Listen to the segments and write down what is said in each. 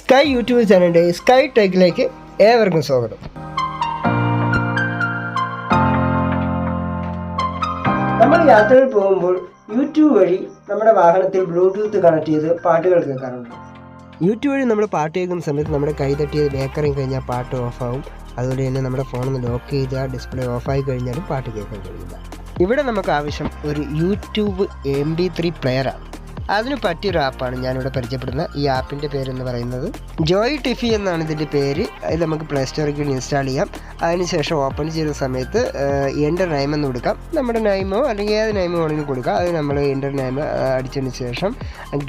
Sky YouTube ചാനലിന്റെ sky ടെക്കിലേക്ക് ഏവർക്കും സ്വാഗതം. നമ്മൾ യാത്രയിൽ പോകുമ്പോൾ യൂട്യൂബ് വഴി നമ്മുടെ വാഹനത്തിൽ ബ്ലൂടൂത്ത് കണക്ട് ചെയ്ത് പാട്ടുകൾ കേൾക്കാറുണ്ട്. യൂട്യൂബ് വഴി നമ്മൾ പാട്ട് കേൾക്കുന്ന സമയത്ത് നമ്മുടെ കൈ തട്ടിയത് ബേക്കറിങ് കഴിഞ്ഞാൽ പാട്ട് ഓഫാവും അതുപോലെ തന്നെ നമ്മുടെ ഫോണിൽ ലോക്ക് ചെയ്താൽ ഡിസ്പ്ലേ ഓഫായി കഴിഞ്ഞാലും പാട്ട് കേൾക്കാൻ കഴിയില്ല. ഇവിടെ നമുക്ക് ആവശ്യം ഒരു യൂട്യൂബ് എം ബി ത്രീ പ്ലെയറാണ് അതിന് പറ്റിയൊരു ആപ്പാണ് ഞാനിവിടെ പരിചയപ്പെടുന്ന ഈ ആപ്പിന്റെ പേരെന്ന് പറയുന്നത് ജോയ് ടിഫി എന്നാണ് ഇതിന്റെ പേര്. ഇത് നമുക്ക് പ്ലേ സ്റ്റോറിൽ ഇൻസ്റ്റാൾ ചെയ്യാം. അതിനുശേഷം ഓപ്പൺ ചെയ്യുന്ന സമയത്ത് എന്റെ നൈം എന്ന് കൊടുക്കാം. നമ്മുടെ നൈമോ അല്ലെങ്കിൽ ഏത് നൈമോ ആണെങ്കിലും കൊടുക്കുക അത് നമ്മൾ എന്റെ നൈം അടിച്ചതിന് ശേഷം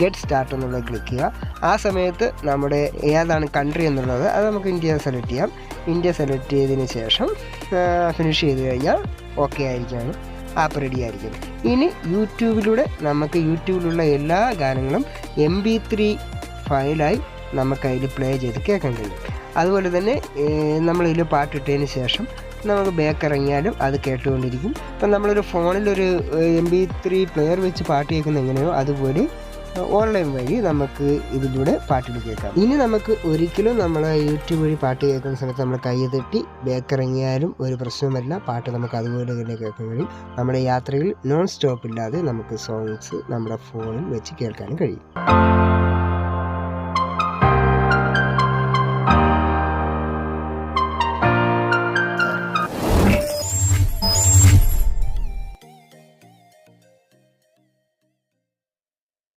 ഗെറ്റ് സ്റ്റാർട്ട് എന്നുള്ളത് ക്ലിക്ക് ചെയ്യുക. ആ സമയത്ത് നമ്മുടെ ഏതാണ് കൺട്രി എന്നുള്ളത് അത് നമുക്ക് ഇന്ത്യ സെലക്ട് ചെയ്യാം. ഇന്ത്യ സെലക്ട് ചെയ്തതിന് ശേഷം ഫിനിഷ് ചെയ്ത് കഴിഞ്ഞാൽ ഓക്കെ ആയിരിക്കുകയാണ്. ആപ്പ് റെഡി ആയിരിക്കും. ഇനി യൂട്യൂബിലൂടെ നമുക്ക് യൂട്യൂബിലുള്ള എല്ലാ ഗാനങ്ങളും എം ബി ത്രീ ഫയലായി നമുക്ക് അതിൽ പ്ലേ ചെയ്ത് കേൾക്കാൻ കഴിയും. അതുപോലെ തന്നെ നമ്മളിതിൽ പാട്ടിട്ടതിന് ശേഷം നമുക്ക് ബാക്ക് ഇറങ്ങിയാലും അത് കേട്ടുകൊണ്ടിരിക്കും. ഇപ്പം നമ്മളൊരു ഫോണിലൊരു എം ബി ത്രീ പ്ലെയർ വെച്ച് പാട്ട് കേൾക്കുന്ന എങ്ങനെയോ അതുപോലെ ഓൺലൈൻ വഴി നമുക്ക് ഇതിലൂടെ പാട്ടുകൾ കേൾക്കാം. ഇനി നമുക്ക് ഒരിക്കലും നമ്മൾ യൂട്യൂബ് വഴി പാട്ട് കേൾക്കുന്ന സമയത്ത് നമ്മൾ കൈ തട്ടി ബേക്കിറങ്ങിയാലും ഒരു പ്രശ്നവുമല്ല. പാട്ട് നമുക്ക് അതുപോലെ തന്നെ കേൾക്കാൻ കഴിയും. നമ്മുടെ യാത്രയിൽ നോൺ സ്റ്റോപ്പ് ഇല്ലാതെ നമുക്ക് സോങ്സ് നമ്മുടെ ഫോണിൽ വെച്ച് കേൾക്കാനും കഴിയും.